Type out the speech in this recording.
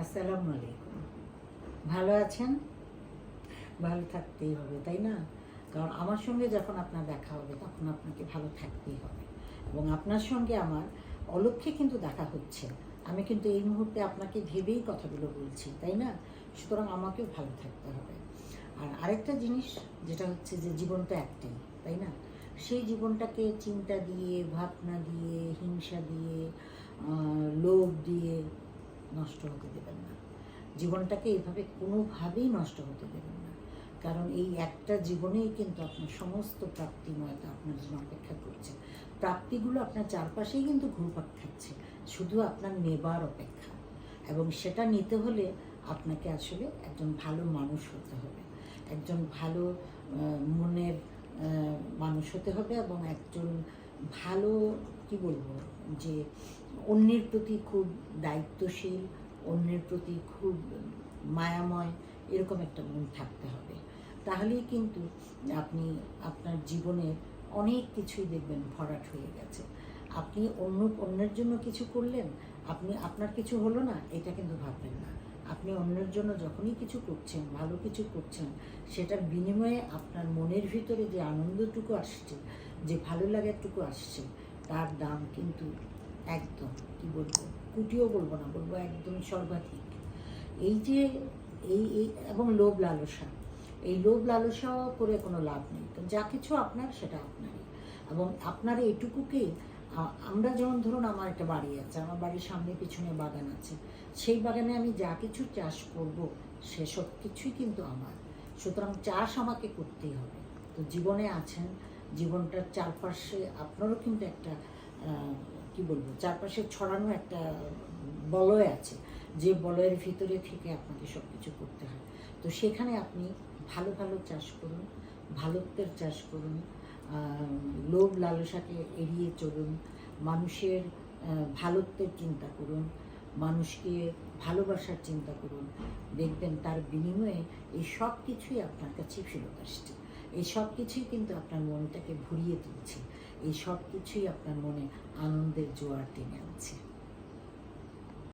আসসালামু আলাইকুম। ভালো আছেন? ভালো থাকতেই হবে, তাই না? কারণ আমার সঙ্গে যখন আপনার দেখা হবে, তখন আপনাকে ভালো থাকতেই হবে। এবং আপনার সঙ্গে আমার অলক্ষ্যে কিন্তু দেখা হচ্ছে। আমি কিন্তু এই মুহূর্তে আপনাকে ভেবেই কথাগুলো বলছি, তাই না? সুতরাং আমাকেও ভালো থাকতে হবে। আর আরেকটা জিনিস, যেটা হচ্ছে যে জীবনটা একটাই, তাই না? সেই জীবনটাকে চিন্তা দিয়ে, ভাবনা দিয়ে, হিংসা দিয়ে লোভ দিয়ে নষ্ট হতে দেবেন না। জীবনটাকে এভাবে কোনোভাবেই নষ্ট হতে দেবেন না। কারণ এই একটা জীবনেই কিন্তু আপনার সমস্ত প্রাপ্তিময়তা আপনার জন্য অপেক্ষা করছে। প্রাপ্তিগুলো আপনার চারপাশেই কিন্তু ঘুরপাক খাচ্ছে, শুধু আপনার নেবার অপেক্ষা। এবং সেটা নিতে হলে আপনাকে আসলে একজন ভালো মানুষ হতে হবে। একজন ভালো মনের হতে হবে এবং একজন ভালো, কি বলব, যে অন্যের প্রতি খুব দায়িত্বশীল, অন্যের প্রতি খুব মায়াময়, এরকম একটা মন থাকতে হবে। তাহলেই কিন্তু আপনি আপনার জীবনের অনেক কিছুই দেখবেন ভরাট হয়ে গেছে। আপনি অন্য, অন্যের জন্য কিছু করলেন, আপনি, আপনার কিছু হলো না, এটা কিন্তু ভাববেন না। আপনি অন্যের জন্য যখনই কিছু করছেন, ভালো কিছু করছেন সেটার বিনিময়ে আপনার মনের ভিতরে যে আনন্দটুকু আসছে, যে ভালো লাগারটুকু আসছে, তার দাম কিন্তু একদম, কি বলব, কুটিও বলব না, বলব একদম সর্বাধিক। এই যে, এই এই, এবং লোভ লালসা, এই লোভ লালসা করে কোনো লাভ নেই। তো যা কিছু আপনার, সেটা আপনারই। এবং আপনার এইটুকুকে আমরা যেমন ধরুন আমার একটা বাড়ি আছে, আমার বাড়ির সামনে পিছনে বাগান আছে, সেই বাগানে আমি যা কিছু চাষ করব সেসব কিছুই কিন্তু আমার। সুতরাং চাষ আমাকে করতেই হবে। তো জীবনে আছেন, জীবনটার চারপাশে আপনারও কিন্তু একটা কি বলব, চারপাশে ছড়ানো একটা বলয় আছে, যে বলয়ের ভিতরে থেকে আপনাকে সব কিছু করতে হয়। তো সেখানে আপনি ভালো ভালো চাষ করুন, ভালোত্বের চাষ করুন লোভ লালসাকে এড়িয়ে চলুন, মানুষের ভালোত্বের চিন্তা করুন, মানুষকে ভালোবাসার চিন্তা করুন। দেখবেন তার বিনিময়ে এই সব কিছুই আপনার কাছে ফেরত আসছে। এই সব কিছুই কিন্তু আপনার মনটাকে ভরিয়ে তুলছে। এই সব কিছুই আপনার মনে আনন্দের জোয়ার টেনে আনছে।